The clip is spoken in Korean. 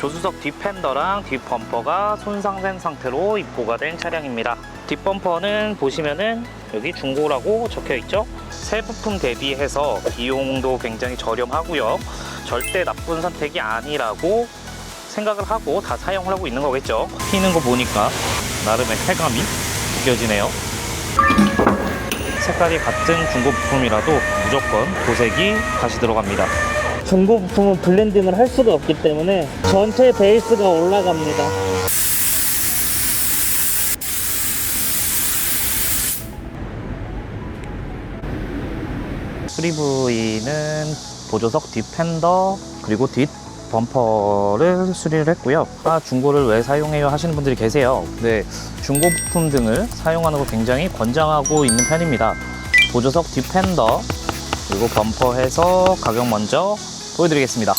조수석 뒷팬더랑 뒷범퍼가 손상된 상태로 입고가 된 차량입니다. 뒷범퍼는 보시면은 여기 중고라고 적혀 있죠. 새 부품 대비해서 비용도 굉장히 저렴하고요. 절대 나쁜 선택이 아니라고 생각을 하고 다 사용을 하고 있는 거겠죠. 튀는 거 보니까 나름의 쾌감이 느껴지네요. 색깔이 같은 중고 부품이라도 무조건 도색이 다시 들어갑니다. 중고 부품은 블렌딩을 할 수가 없기 때문에 전체 베이스가 올라갑니다. 수리부위는 보조석 뒷팬더 그리고 뒷 범퍼를 수리를 했고요. 아 중고를 왜 사용해요 하시는 분들이 계세요. 네, 중고 부품 등을 사용하는 거 굉장히 권장하고 있는 편입니다. 보조석 뒷팬더 그리고 범퍼 해서 가격 먼저 보여드리겠습니다.